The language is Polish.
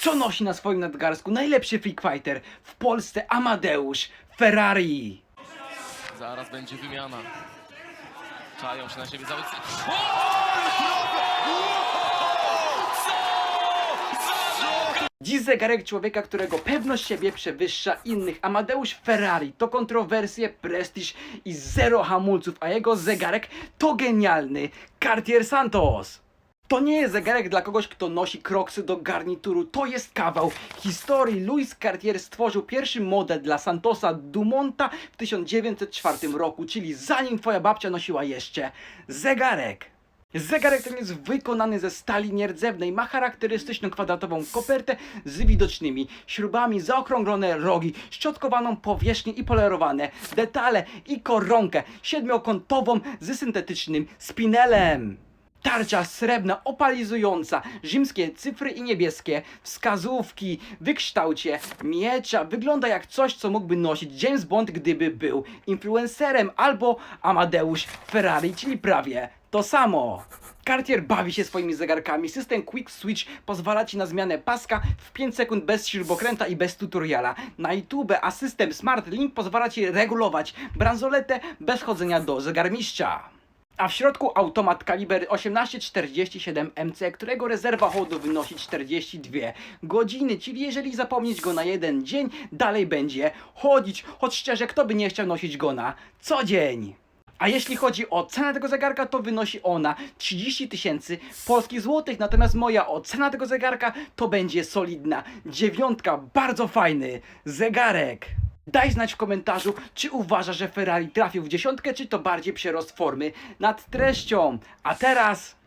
Co nosi na swoim nadgarsku najlepszy freak fighter w Polsce Amadeusz Ferrari? Zaraz będzie wymiana. Czają się na siebie zawodnicy. Dziś zegarek człowieka, którego pewność siebie przewyższa innych. Amadeusz Ferrari to kontrowersje, prestiż i zero hamulców, a jego zegarek to genialny Cartier Santos. To nie jest zegarek dla kogoś, kto nosi kroksy do garnituru. To jest kawał historii. Louis Cartier stworzył pierwszy model dla Santosa Dumonta w 1904 roku, czyli zanim twoja babcia nosiła jeszcze zegarek. Zegarek ten jest wykonany ze stali nierdzewnej, ma charakterystyczną kwadratową kopertę z widocznymi śrubami, zaokrąglone rogi, szczotkowaną powierzchnię i polerowane detale i koronkę siedmiokątową z syntetycznym spinelem. Tarcza srebrna, opalizująca, rzymskie cyfry i niebieskie, wskazówki w kształcie miecza. Wygląda jak coś, co mógłby nosić James Bond, gdyby był influencerem, albo Amadeusz Ferrari, czyli prawie to samo. Cartier bawi się swoimi zegarkami. System Quick Switch pozwala Ci na zmianę paska w 5 sekund bez śrubokręta i bez tutoriala. Na YouTube, a system Smart Link pozwala Ci regulować bransoletę bez chodzenia do zegarmistrza. A w środku automat kaliber 1847 MC, którego rezerwa chodu wynosi 42 godziny, czyli jeżeli zapomnieć go na jeden dzień, dalej będzie chodzić, choć szczerze, kto by nie chciał nosić go na co dzień. A jeśli chodzi o cenę tego zegarka, to wynosi ona 30 tysięcy polskich złotych, natomiast moja ocena tego zegarka to będzie solidna dziewiątka, bardzo fajny zegarek. Daj znać w komentarzu, czy uważasz, że Ferrari trafił w dziesiątkę, czy to bardziej przerost formy nad treścią. A teraz